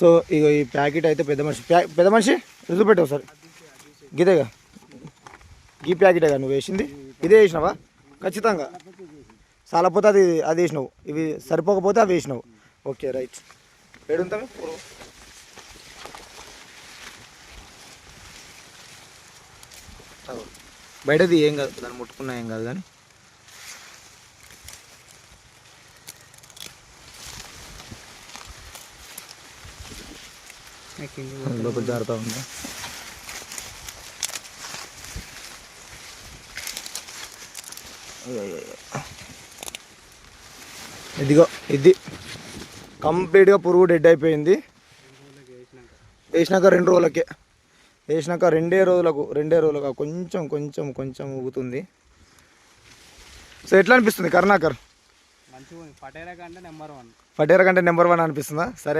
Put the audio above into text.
So ఇక ఈ packet అయితే పెద్ద మనిషి. పెద్ద మనిషి? రుజువు పెట్టావు సార్? గిదేగా ఈ ప్యాకెటేగా నువ్వు వేసింది? ఇదే వేసినావా? ఖచ్చితంగా. చాలపోతే అది అది వేసినావు. ఇవి సరిపోకపోతే అవి వేసినావు. Okay right. ఏడుంటావు బయటది ఏం కాదు. దాన్ని ముట్టుకున్నా ఏం కాదు కానీ. లోపల జారుతా ఉందా. ఇదిగో ఇది కంప్లీట్గా పురుగు డెడ్ అయిపోయింది. వేసినాక రెండు రోజులకే. వేసినాక రెండే రోజులకు రెండే రోజులకు కొంచెం కొంచెం కొంచెం ఊగుతుంది. సో ఎట్లా అనిపిస్తుంది కరుణాకర్? పటేరా కంటే నెంబర్ వన్. పటేరా కంటే నెంబర్ వన్ అనిపిస్తుందా? సరే.